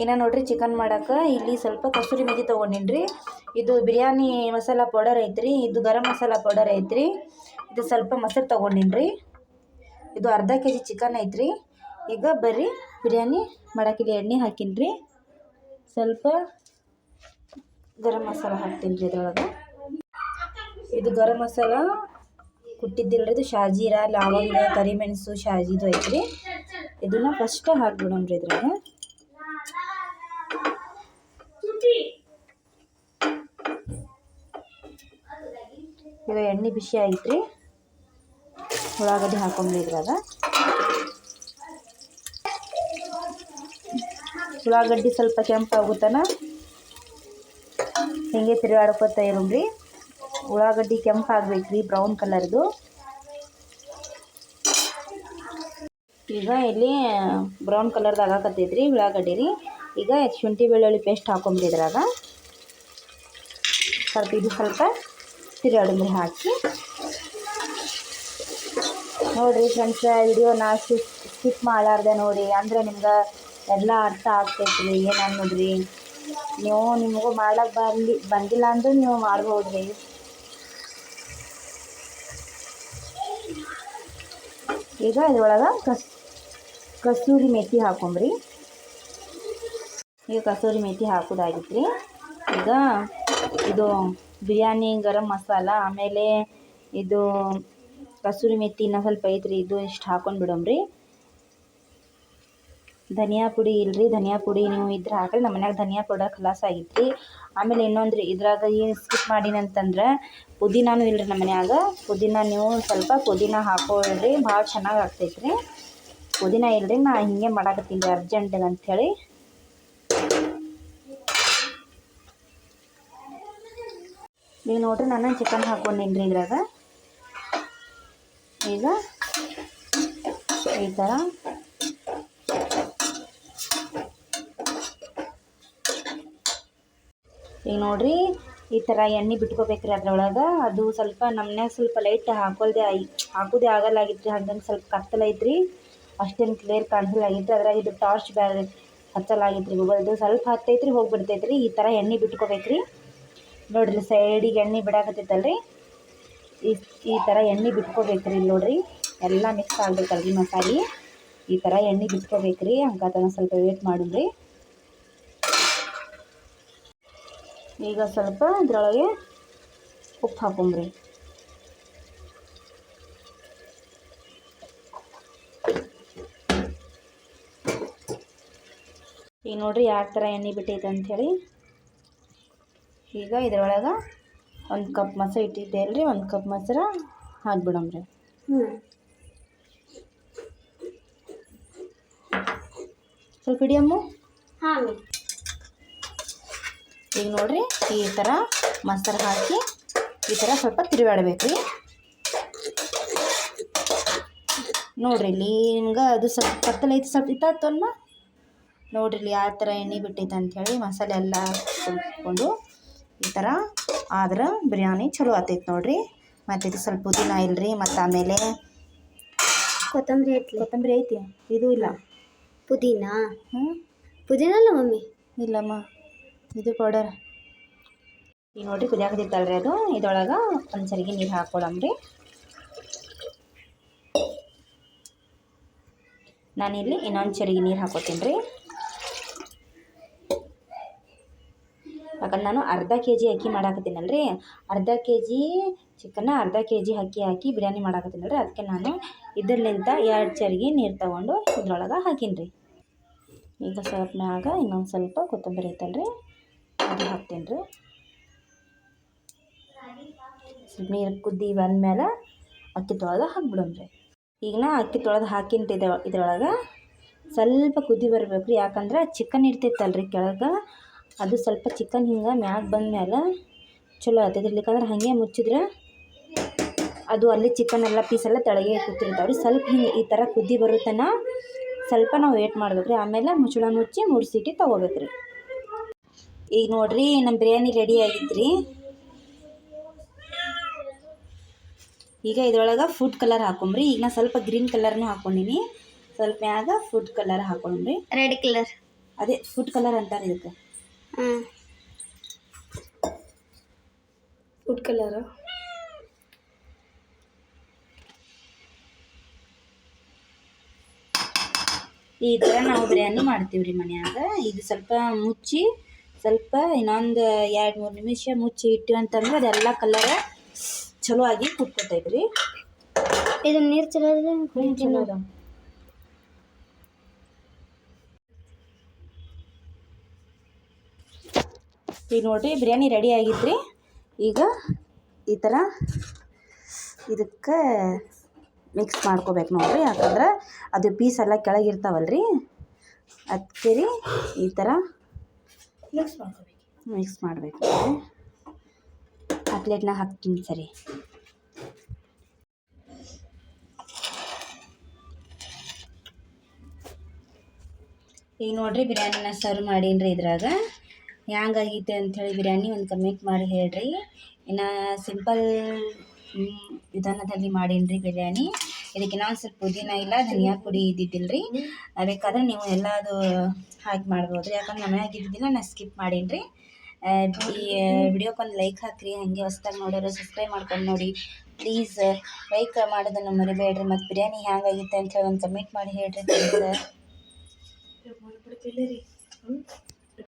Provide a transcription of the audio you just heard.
ಇನ್ನು ನೋಡಿರಿ ಚಿಕನ್ ಮಾಡಕ್ಕೆ ಇಲ್ಲಿ ಸ್ವಲ್ಪ ಕಸೂರಿ ಮೆಥಿ ತೊಗೊಂಡಿನ್ರಿ. ಇದು ಬಿರಿಯಾನಿ ಮಸಾಲ ಪೌಡರ್ ಐತ್ರಿ. ಇದು ಗರಂ ಮಸಾಲ ಪೌಡರ್ ಐತ್ರಿ. ಇದು ಸ್ವಲ್ಪ ಮೊಸರು ತೊಗೊಂಡಿನ್ರಿ. ಇದು ಅರ್ಧ ಕೆ ಜಿ ಚಿಕನ್ ಐತ್ರಿ. ಈಗ ಬರ್ರಿ ಬಿರಿಯಾನಿ ಇಲ್ಲಿ ಎಣ್ಣೆ ಹಾಕಿನ್ರಿ. ಸ್ವಲ್ಪ ಗರಂ ಮಸಾಲ ಹಾಕ್ತೀನಿ ರೀ ಇದ್ರೊಳಗೆ. ಇದು ಗರಂ ಮಸಾಲ ಕುಟ್ಟಿದ್ದಿಲ್ರಿ. ಇದು ಶಾಜೀರ, ಲವಂಗ, ಕರಿಮೆಣಸು, ಶಾಜಿದು ಐತ್ರಿ. ಇದನ್ನು ಫಸ್ಟ್ ಹಾಕ್ಬಿಡೋಣ್ರಿ ಇದ್ರಾಗ. ಈಗ ಎಣ್ಣೆ ಬಿಸಿ ಆಗೈತ್ರಿ ಉಳ್ಳಾಗಡ್ಡಿ ಹಾಕೊಂಡ್ರಿ ಇದ್ರಾಗ ಉಳ್ಳಾಗಡ್ಡಿ ಸ್ವಲ್ಪ ಕೆಂಪಾಗುತ್ತಾನ? ಹಿಂಗೆ ತಿರುಗಾಡ್ಕೊತಾ ಇರೋಣ್ರಿ. ಉಳ್ಳಾಗಡ್ಡಿ ಕೆಂಪು ಆಗ್ಬೇಕ್ರಿ ಬ್ರೌನ್ ಕಲರ್ದು. ಈಗ ಇಲ್ಲಿ ಬ್ರೌನ್ ಕಲರ್ದು ಆಗಾಕತ್ತೈತ್ರಿ ಉಳ್ಳಾಗಡ್ಡಿ ರೀ. ಈಗ ಶುಂಠಿ ಬೆಳ್ಳುಳ್ಳಿ ಪೇಸ್ಟ್ ಹಾಕೊಂಡ್ರಿ ಇದ್ರಾಗ ಸ್ವಲ್ಪ ಇದು ಸ್ವಲ್ಪ ತಿರುಗಾಡಂಬ್ರಿ ಹಾಕಿ. ನೋಡಿರಿ ಫ್ರೆಂಡ್ಸ್ ನಾ ಸ್ಕಿಪ್ ಮಾಡಾರ್ದೆ ನೋಡಿ ಅಂದ್ರೆ ನಿಮ್ಗೆ ಎಲ್ಲ ಅರ್ಥ ಆಗ್ತೈತ್ರಿ. ಏನು ಅನ್ನೋದ್ರಿ? ನೀವು ನಿಮಗೂ ಮಾಡಕ್ಕೆ ಬರಲಿ, ಬಂದಿಲ್ಲ ಅಂದ್ರೆ ನೀವು ಮಾಡ್ಬೋದು ರೀ ಈಗ ಇದ್ರೊಳಗೆ ಕಸ್, ಕಸ್ತೂರಿ ಮೆಥಿ ಹಾಕೊಂಬ್ರಿ. ಈಗ ಕಸೂರಿ ಮೆಥಿ ಹಾಕೋದಾಗಿತ್ತು ರೀ ಈಗ ಇದು ಬಿರಿಯಾನಿ, ಗರಂ ಮಸಾಲ, ಆಮೇಲೆ ಇದು ಕಸೂರಿ ಮೆಥಿ ಇನ್ನೂ ಸ್ವಲ್ಪ ಐತ್ರಿ, ಇದು ಇಷ್ಟು ಹಾಕೊಂಡು ಬಿಡೋಮ್ರಿ. ಧನಿಯಾ ಪುಡಿ ಇಲ್ರಿ, ಧನಿಯಾ ಪುಡಿ ನೀವು ಇದ್ರೆ ಹಾಕ್ರಿ, ನಮ್ಮ ಮನ್ಯಾಗ ಧನಿಯಾ ಪೌಡರ್ ಖಲಾಸ್ ಆಗಿತ್ತು ಆಮೇಲೆ ಇನ್ನೊಂದು ರೀ ಇದ್ರಾಗ ಏನು ಸ್ಕಿಪ್ ಮಾಡಿನಂತಂದ್ರೆ ಪುದೀನಾನು ಇಲ್ರಿ ನಮ್ಮ ಮನ್ಯಾಗ. ಪುದೀನ ನೀವು ಸ್ವಲ್ಪ ಪುದೀನ ಹಾಕೊಳ್ರಿ, ಭಾಳ ಚೆನ್ನಾಗಿ ಆಗ್ತೈತೆ ರೀ ಪುದೀನ ಇಲ್ರಿ, ನಾ ಹಿಂಗೆ ಮಾಡಾಕತ್ತೀನಿ ಅರ್ಜೆಂಟಿಗೆ ಅಂಥೇಳಿ ಈಗ ನೋಡ್ರಿ ನಾನು ಚಿಕನ್ ಹಾಕೊಂಡೇನ್ರಿ ಇದ್ರಾಗ. ಈಗ ಈ ಥರ ಈಗ ನೋಡ್ರಿ, ಈ ಥರ ಎಣ್ಣೆ ಬಿಟ್ಕೋಬೇಕ್ರಿ ಅದ್ರೊಳಗೆ. ಅದು ಸ್ವಲ್ಪ ನಮ್ಮನ್ಯಾಗ ಸ್ವಲ್ಪ ಲೈಟ್ ಹಾಕೋದೇ ಐ ಹಾಕೋದೇ ಆಗಲ್ಲಾಗಿತ್ತು ಹಂಗಂಗೆ ಸ್ವಲ್ಪ ಕತ್ತಲೈತ್ರಿ ಅಷ್ಟೇನು ಕ್ಲಿಯರ್ ಕಾಣಿಸಲಾಗಿತ್ತು ಅದ್ರಾಗ ಇದು ಟಾರ್ಚ್ ಬ್ಯಾರ ಹಚ್ಚಲಾಗಿತ್ತು ರೀ ಗೂಗಲ್ದು ಸ್ವಲ್ಪ ಹತ್ತೈತ್ರಿ, ಹೋಗಿಬಿಡ್ತೈತ್ರಿ. ಈ ಥರ ಎಣ್ಣೆ ಬಿಟ್ಕೋಬೇಕ್ರಿ. ನೋಡ್ರಿ ಸೈಡಿಗೆ ಎಣ್ಣೆ ಬಿಡಾಕತ್ತೈತಲ್ರಿ ಈ ಈ ಥರ ಎಣ್ಣೆ ಬಿಟ್ಕೋಬೇಕ್ರಿ ಇಲ್ಲಿ ನೋಡ್ರಿ. ಎಲ್ಲ ಮಿಕ್ಸ್ ಆಗ್ಬೇಕಲ್ರಿ ಮಸಾಲೆ. ಈ ಥರ ಎಣ್ಣೆ ಬಿಟ್ಕೋಬೇಕ್ರಿ. ಹಂಗಾತನ ಸ್ವಲ್ಪ ವೇಟ್ ಮಾಡಿದ್ರಿ. ಈಗ ಸ್ವಲ್ಪ ಇದ್ರೊಳಗೆ ಉಪ್ಪು ಹಾಕೊಂಬ್ರಿ. ಈಗ ನೋಡ್ರಿ ಯಾವ ಥರ ಎಣ್ಣೆ ಬಿಟ್ಟೈತೆ ಅಂಥೇಳಿ ಈಗ ಇದ್ರೊಳಗೆ ಒಂದು ಕಪ್ ಮೊಸರು ಇಟ್ಟಿದ್ದೆ ಅಲ್ರಿ ಒಂದು ಕಪ್ ಮೊಸರು ಹಾಕ್ಬಿಡಮ್ರಿ ಸ್ವಲ್ಪ ಹಿಡಿಯಮ್ಮು. ಹಾಂ ಈಗ ನೋಡ್ರಿ ಈ ಥರ ಮೊಸರು ಹಾಕಿ ಈ ಥರ ಸ್ವಲ್ಪ ತಿರುಗಾಡ್ಬೇಕು ರೀ ನೋಡ್ರಿ ಇಲ್ಲಿ ನಿಮ್ಗೆ ಅದು ಸ್ವಲ್ಪ ಕತ್ತಲೈತಿ ಸ್ವಲ್ಪ ಇತ್ತಾತಲ್ಮ ನೋಡ್ರಿ ಇಲ್ಲಿ ಯಾವ ಥರ ಎಣ್ಣೆ ಬಿಟ್ಟೈತೆ ಅಂಥೇಳಿ ಮಸಾಲೆ ಎಲ್ಲ ಕುಳ್ಕೊಂಡು ಈ ಥರ. ಆದ್ರೆ ಬಿರಿಯಾನಿ ಚಲೋ ಆತೈತೆ ನೋಡ್ರಿ. ಮತ್ತು ಇದು ಸ್ವಲ್ಪ ಪುದೀನ ಇಲ್ರಿ ಮತ್ತು ಆಮೇಲೆ ಕೊತ್ತಂಬರಿ ಐತಿ ಕೊತ್ತಂಬರಿ ಐತಿ. ಇದು ಇಲ್ಲ. ಪುದೀನ? ಹ್ಞೂ ಪುದೀನ ಅಲ್ಲ ಮಮ್ಮಿ? ಇಲ್ಲಮ್ಮ. ಇದು ಪೌಡರ್ ಈಗ ನೋಡ್ರಿ ಕುದಿಯಾಕತ್ತಿತ್ತಲ್ರಿ ಅದು. ಇದೊಳಗೆ ಒಂದು ಸರಿಗೆ ನೀರು ಹಾಕ್ಕೊಳಮ್ರಿ ನಾನಿಲ್ಲಿ ಇನ್ನೊಂದು ಸರಿಗೆ ನೀರು ಹಾಕೋತೀನಿ ರೀ ಯಾಕಂದ್ರೆ ನಾನು ಅರ್ಧ ಕೆ ಜಿ ಅಕ್ಕಿ ಮಾಡಾಕತ್ತೀನಲ್ರಿ. ಅರ್ಧ ಕೆ ಜಿ ಚಿಕನ್ನ, ಅರ್ಧ ಕೆ ಜಿ ಅಕ್ಕಿ ಹಾಕಿ ಬಿರಿಯಾನಿ ರೀ ಅದಕ್ಕೆ ನಾನು ಇದರ್ಲಿಂತ ಎರಡು ಚರಿಗೆ ನೀರು ತಗೊಂಡು ಇದ್ರೊಳಗೆ ಹಾಕೀನಿ ರೀ ಈಗ ಸ್ವಲ್ಪ ಮ್ಯಾಗ ಇನ್ನೊಂದು ಸ್ವಲ್ಪ ಕೊತ್ತಂಬರಿ ಐತಲ್ರಿ. ಅದು ಹಾಕ್ತೀನಿ ರೀ ಸ್ವಲ್ಪ ನೀರು ಕುದ್ದಿ ಬಂದ್ಮೇಲೆ ಅಕ್ಕಿ ತೊಳೆದು ಹಾಕ್ಬಿಡೋಣ್ರಿ. ಈಗ ನಾ ಅಕ್ಕಿ ತೊಳೆದು ಹಾಕಿಂತ ಇದ್ರ ಇದ್ರೊಳಗೆ. ಸ್ವಲ್ಪ ಕುದಿ ಬರಬೇಕು ರೀ ಯಾಕಂದ್ರೆ ಚಿಕನ್ ಇರ್ತೈತಲ್ರಿ ಕೆಳಗೆ. ಅದು ಸ್ವಲ್ಪ ಚಿಕನ್ ಹಿಂಗೆ ಮ್ಯಾಗ ಬಂದಮೇಲೆ ಚಲೋ ಆಗ್ತೈತೆ ಇರ್ಲಿಕ್ಕಂದ್ರೆ ಹಾಗೆ ಮುಚ್ಚಿದ್ರೆ ಅದು ಅಲ್ಲಿ ಚಿಕನ್ ಎಲ್ಲ ಪೀಸ್ ಎಲ್ಲ ತೆಳಗೆ ಕೂತಿರ್ತಾವೆ ರೀ ಸ್ವಲ್ಪ ಹಿಂಗೆ ಈ ಥರ ಕುದ್ದಿ ಬರುತ್ತನ ಸ್ವಲ್ಪ ನಾವು ವೇಟ್ ಮಾಡ್ಬೇಕು ರೀ ಆಮೇಲೆ ಮುಚ್ಚಳ ಮುಚ್ಚಿ ಮೂರು ಸೀಟಿ ತೊಗೋಬೇಕು ರೀ ಈಗ ನೋಡ್ರಿ ನಮ್ಮ ಬಿರಿಯಾನಿ ರೆಡಿ ಆಗಿತ್ತು ರೀ ಈಗ ಇದ್ರೊಳಗೆ ಫುಡ್ ಕಲರ್ ಹಾಕೊಂಬ್ರಿ. ಈಗ ನಾ ಸ್ವಲ್ಪ ಗ್ರೀನ್ ಕಲರ್ನು ಹಾಕೊಂಡೀನಿ. ಸ್ವಲ್ಪ ಮ್ಯಾಗ ಫುಡ್ ಕಲರ್ ಹಾಕೊಂಡ್ರಿ ರೆಡ್ ಕಲರ್ ಅದೇ ಫುಡ್ ಕಲರ್ ಅಂತಾರೆ ಇದಕ್ಕೆ. ಹಾಂ ಫುಡ್ ಕಲರ ಈ ಥರ ನಾವು ಬಿರಿಯಾನಿ ಮಾಡ್ತೀವಿ ರೀ ಮನ್ಯಾಗ. ಇದು ಸ್ವಲ್ಪ ಮುಚ್ಚಿ ಸ್ವಲ್ಪ ಇನ್ನೊಂದು ಎರಡು ಮೂರು ನಿಮಿಷ ಮುಚ್ಚಿ ಇಟ್ಟಿವಿ ಅಂತಂದ್ರೆ ಅದೆಲ್ಲ ಕಲರ್ ಚಲೋ ಆಗಿ ಕುಟ್ಕೊತೈತೆ ರೀ ಇದು ನೀರು ಚಲೋ ಚಲೋ ಈಗ ನೋಡಿರಿ ಬಿರಿಯಾನಿ ರೆಡಿ ಆಗಿದ್ರಿ. ಈಗ ಈ ಥರ ಇದಕ್ಕೆ ಮಿಕ್ಸ್ ಮಾಡ್ಕೋಬೇಕು ನೋಡಿರಿ. ಯಾಕಂದ್ರೆ ಅದು ಪೀಸ್ ಎಲ್ಲ ರೀ ಅದಕ್ಕೆ ರೀ ಈ ಥರ ಮಿಕ್ಸ್ ಮಾಡ್ಕೋಬೇಕು. ಮಿಕ್ಸ್ ಮಾಡಬೇಕು ಆ ಪ್ಲೇಟ್ನಾಗ ಹಾಕ್ತೀನಿ ಸರಿ. ಈಗ ನೋಡಿರಿ ಬಿರಿಯಾನಿನ ಸರ್ವ್ ಮಾಡೀನಿ ರೀ ಇದ್ರಾಗ. ಹ್ಯಾಂಗಾಗೈತೆ ಅಂಥೇಳಿ ಬಿರಿಯಾನಿ ಒಂದು ಕಮೆಂಟ್ ಮಾಡಿ ಹೇಳ್ರಿ. ಇನ್ನು ಸಿಂಪಲ್ ವಿಧಾನದಲ್ಲಿ ಮಾಡೀನಿ ರೀ ಬಿರಿಯಾನಿ. ಇದಕ್ಕೆ ಇನ್ನೊಂದು ಸ್ವಲ್ಪ ಪುದೀನ ಇಲ್ಲ, ಧನಿಯಾ ಪುಡಿ ಇದ್ದಿದ್ದಿಲ್ಲ ರೀ ಬೇಕಾದ್ರೆ ನೀವು ಎಲ್ಲ ಅದು ಹಾಕಿ ಮಾಡ್ಬೋದು ರೀ ಯಾಕಂದ್ರೆ ನಮ್ಮ ಇದ್ದಿದ್ದಿಲ್ಲ ನಾನು ಸ್ಕಿಪ್ ಮಾಡೀನಿ ರೀ ಈ ವಿಡಿಯೋಕ್ಕೊಂದು ಲೈಕ್ ಹಾಕ್ರಿ, ಹಾಗೆ ಹೊಸ್ದಾಗಿ ನೋಡೋರು ಸಬ್ಸ್ಕ್ರೈಬ್ ಮಾಡ್ಕೊಂಡು ನೋಡಿ. ಪ್ಲೀಸ್ ಲೈಕ್ ಮಾಡೋದನ್ನು ಮರಿಬೇಡ್ರಿ, ಮತ್ತು ಬಿರಿಯಾನಿ ಹ್ಯಾಂಗಾಗಿತ್ತು ಅಂತ ಹೇಳಿ ಒಂದು ಕಮೆಂಟ್ ಮಾಡಿ ಹೇಳ್ರಿ ಪ್ಲೀಸ್